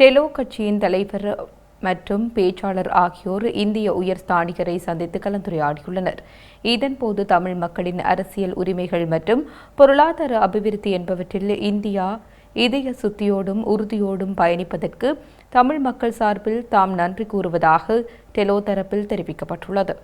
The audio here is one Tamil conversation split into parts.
டெலோ கட்சியின் தலைவர் மற்றும் பேச்சாளர் ஆகியோர் இந்திய உயர் ஸ்தானிகரை சந்தித்து கலந்துரையாடியுள்ளனர். இதன்போது தமிழ் மக்களின் அரசியல் உரிமைகள் மற்றும் பொருளாதார அபிவிருத்தி என்பவற்றில் இந்தியா இதய சுத்தியோடும் உறுதியோடும் பயணிப்பதற்கு தமிழ் மக்கள் சார்பில் தாம் நன்றி கூறுவதாக டெலோ தரப்பில் தெரிவிக்கப்பட்டுள்ளது.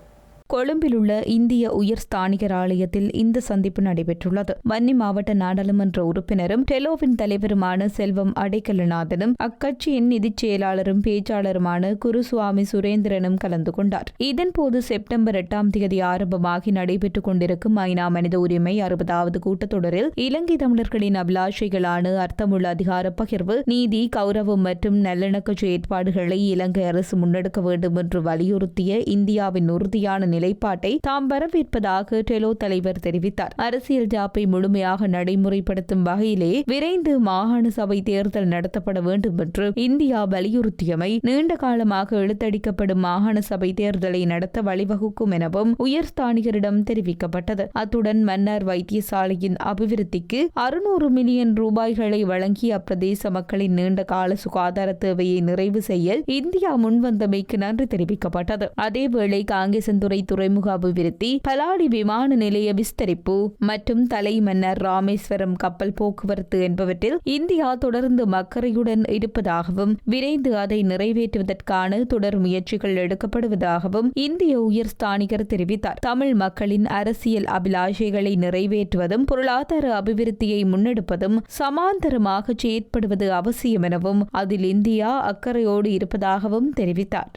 கொழும்பில் உள்ள இந்திய உயர் ஸ்தானிகர் ஆலயத்தில் இந்த சந்திப்பு நடைபெற்றுள்ளது. வன்னி மாவட்ட நாடாளுமன்ற உறுப்பினரும் டெலோவின் தலைவருமான செல்வம் அடைக்கலநாதனும் அக்கட்சியின் நிதிச் செயலாளரும் பேச்சாளருமான குருசுவாமி சுரேந்திரனும் கலந்து கொண்டார். இதன்போது செப்டம்பர் எட்டாம் தேதி ஆரம்பமாகி நடைபெற்றுக் கொண்டிருக்கும் ஐநா மனித உரிமை அறுபதாவது கூட்டத்தொடரில் இலங்கை தமிழர்களின் அபிலாஷைகளான அர்த்தமுள்ள அதிகார பகிர்வு நீதி கௌரவம் மற்றும் நல்லிணக்க செயற்பாடுகளை இலங்கை அரசு முன்னெடுக்க வேண்டும் என்று வலியுறுத்திய இந்தியாவின் உறுதியான நிலைப்பாட்டை தாம் வரவேற்பதாக டெலோ தலைவர் தெரிவித்தார். அரசியல் ஜாப்பை முழுமையாக நடைமுறைப்படுத்தும் வகையிலே விரைந்து மாகாண சபை தேர்தல் நடத்தப்பட வேண்டும் என்று இந்தியா வலியுறுத்தியமை நீண்ட காலமாக இழுத்தடிக்கப்படும் மாகாண சபை தேர்தலை நடத்த வழிவகுக்கும் எனவும் உயர்ஸ்தானிகரிடம் தெரிவிக்கப்பட்டது. அத்துடன் மன்னார் வைத்தியசாலையின் அபிவிருத்திக்கு அறுநூறு மில்லியன் ரூபாய்களை வழங்கி அப்பிரதேச மக்களின் நீண்ட கால சுகாதார தேவையை நிறைவு செய்ய இந்தியா முன்வந்தமைக்கு நன்றி தெரிவிக்கப்பட்டது. அதேவேளை காங்கேசன்துறை துறைமுக அபிவிருத்தி பலாடி விமான நிலைய விஸ்தரிப்பு மற்றும் தலை மன்னர் ராமேஸ்வரம் கப்பல் போக்குவரத்து என்பவற்றில் இந்தியா தொடர்ந்து அக்கறையுடன் இருப்பதாகவும் விரைந்து அதை நிறைவேற்றுவதற்கான தொடர் முயற்சிகள் எடுக்கப்படுவதாகவும் இந்திய உயர் ஸ்தானிகர் தெரிவித்தார். தமிழ் மக்களின் அரசியல் அபிலாஷைகளை நிறைவேற்றுவதும் பொருளாதார அபிவிருத்தியை முன்னெடுப்பதும் சமாந்தரமாக செயற்படுவது அவசியம் எனவும் அதில் இந்தியா அக்கறையோடு இருப்பதாகவும் தெரிவித்தார்.